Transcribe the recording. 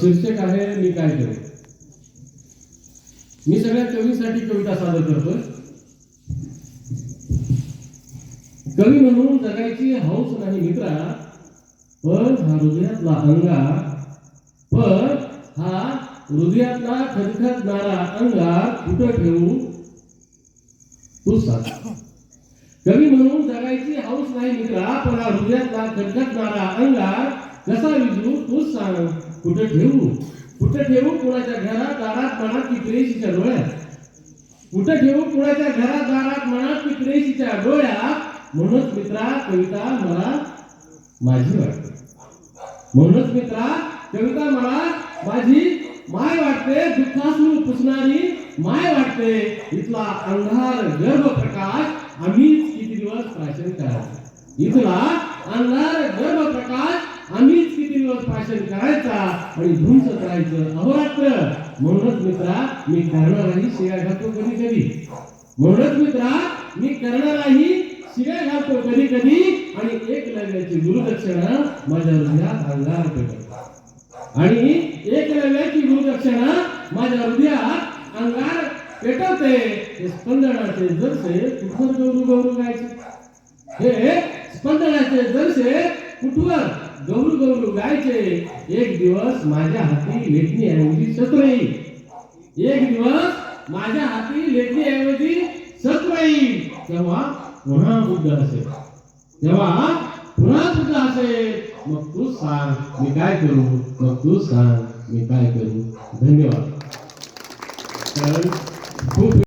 शीर्षक आहे मी काय करेन मी सगळ्या कवीसाठी कविता सादर करतोय. कवी म्हणून जगायची हौस नाही मित्रा पण हा हृदयातला अंगा पण हा हृदयातला खदखदणारा अंगा कुठं ठेवू? तू सांग. कवी म्हणून जगायची हौस नाही मित्रा पण हा हृदयातला खदखदणारा अंगा जसा विजू? तूच सांग. कुठं ठेवू? कुठं ठेवू कुणाच्या घरात दारात मनात की प्रेशीच्या डोळ्यात? कुठं ठेवू कुणाच्या घरात दारात मनात की प्रेशीच्या डोळ्यात? म्हणूनच मित्रा कविता मला माझी वाटते. म्हणूनच मित्रा कविता मला माझी माय वाटते. दुःखासून पुसणारी माय वाटते. इथला अंधार गर्भ प्रकाश आम्हीच किती दिवस प्राशन करायचा? इथला अंधार गर्भ प्रकाश आम्हीच किती दिवस प्राशन करायचा आणि धुंच करायचं अहोरात्र. म्हणूनच मित्रा मी करणाराही शिव्या घालतो कधी कधी म्हणूनच मित्रा मी करणाराही शिव्या घालतो कधी कधी आणि एक लव्याची गुरुदक्षिणा माझ्या हृदयात अंगार पेटवतो आणि एक लव्याची गुरुदक्षिणा माझ्या हृदयात अंगार पेटवते. हे स्पंदनाचे जरसे तुझं गौरू गौरू गायचे हे स्पंदनाचे जरसे कुठवर गौरू गौरू गायचे. एक दिवस माझ्या हाती लेखणी ऐवजी सत्र येईल एक दिवस माझ्या हाती लेखणी ऐवजी सत्र येईल तेव्हा पुन्हा बुद्ध असेल. तेव्हा पुन्हा बुद्ध असेल. मग तू सांग मी काय करू? मग तू सांग मी काय करू? धन्यवाद. खूप